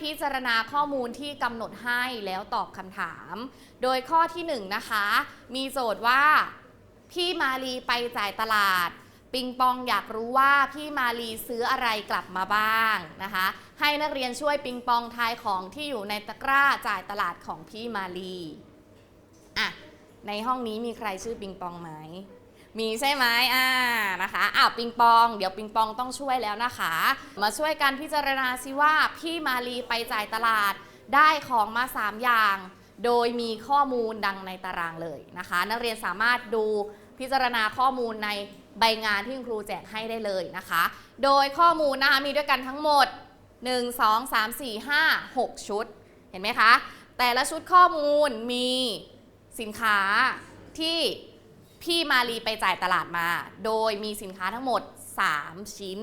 พิจารณาข้อมูลที่กำหนดให้แล้วตอบคำถาม โดยข้อที่หนึ่งนะคะ มีโจทย์ว่า พี่มาลีไปจ่ายตลาด ปิงปองอยากรู้ว่าพี่มาลีซื้ออะไรกลับมาบ้างนะคะ ให้นักเรียนช่วยปิงปองทายของที่อยู่ในตะกร้าจ่ายตลาดของพี่มาลีอะในห้องนี้มีใครชื่อปิงปองไหม มีใช่ไหมอ่านะคะอ้าปิงปอง เดี๋ยวปิงปองต้องช่วยแล้วนะคะ มาช่วยกันพิจารณาซิว่าพี่มาลีไปจ่ายตลาดได้ของมา 3 อย่าง โดยมีข้อมูลดังในตารางเลยนะคะ นักเรียนสามารถดูพิจารณาข้อมูลในใบงานที่คุณครูแจกให้ได้เลยนะคะ โดยข้อมูลนะคะมีด้วยกันทั้งหมด 1 2 3 4 5 6 ชุด เห็นไหมคะ แต่ละชุดข้อมูลมีสินค้าที่ พี่มาลีไปจ่ายตลาดมา โดยมีสินค้าทั้งหมด 3 ชิ้น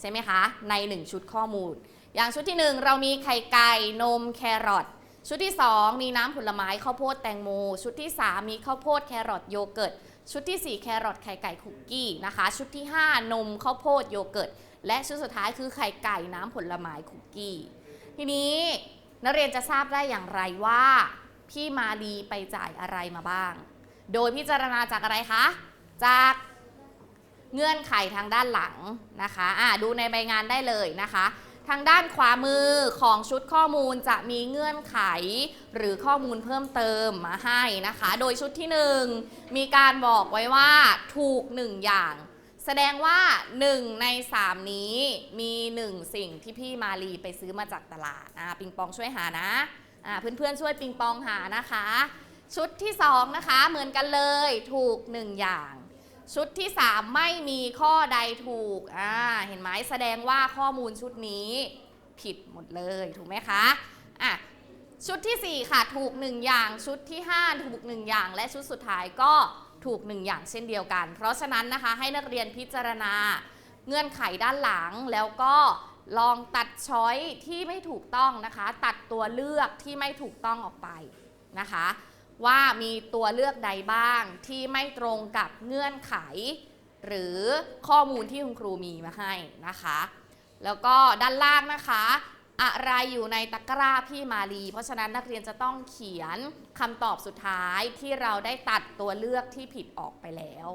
ใช่ไหมคะ ใน 1 ชุดข้อมูล อย่างชุดที่ 1 เรามีไข่ไก่นมแครอทชุดที่ 2 มีน้ำผลไม้ข้าวโพดแตงโม ชุดที่ 3 มีข้าวโพดแครอทโยเกิร์ตชุดที่ 4 แครอทไข่ไก่คุกกี้นะคะ ชุดที่ 5 นมข้าวโพดโยเกิร์ตและชุดสุดท้ายคือไข่ไก่น้ำผลไม้คุกกี้ ทีนี้นักเรียนจะทราบได้อย่างไรว่า พี่มาลีไปจ่ายอะไรมาบ้าง โดยพิจารณาจากอะไรคะ จากเงื่อนไขทางด้านหลังนะคะอ่าดูในใบงานได้เลยนะคะ ทางด้านขวามือของชุดข้อมูลจะมีเงื่อนไขหรือข้อมูลเพิ่มเติมมาให้นะคะ โดยชุดที่ 1 มีการบอกไว้ว่าถูก 1 อย่าง แสดงว่า 1 ใน 3 นี้มี 1 สิ่งที่พี่มาลีไปซื้อมาจากตลาดอ่าปิงปองช่วยหานะอ่าเพื่อนๆช่วยปิงปองหานะคะ ชุดที่ 2 นะคะเหมือนกันเลยถูก 1 อย่าง ชุดที่ 3 ไม่มีข้อใดถูกอ่าเห็นไหมแสดงว่าข้อมูลชุดนี้ผิดหมดเลยถูกไหมคะอะชุดทีสี่ 4 ค่ะถูก 1 อย่าง ชุดที่ 5 ถูก 1 อย่าง และชุดสุดท้ายก็ถูก 1 อย่างเช่นเดียวกัน เพราะฉะนั้นนะคะให้นักเรียนพิจารณาเงื่อนไขด้านหลังแล้วก็ลองตัดช้อยที่ไม่ถูกต้องนะคะ ตัดตัวเลือกที่ไม่ถูกต้องออกไปนะคะ ว่ามีตัวเลือกใดบ้างที่ไม่ตรงกับเงื่อนไข หรือข้อมูลที่คุณครูมีมาให้นะคะ แล้วก็ด้านล่างนะคะ อะไรอยู่ในตะกร้าพี่มาลี เพราะฉะนั้นนักเรียนจะต้องเขียนคำตอบสุดท้ายที่เราได้ตัดตัวเลือกที่ผิดออกไปแล้ว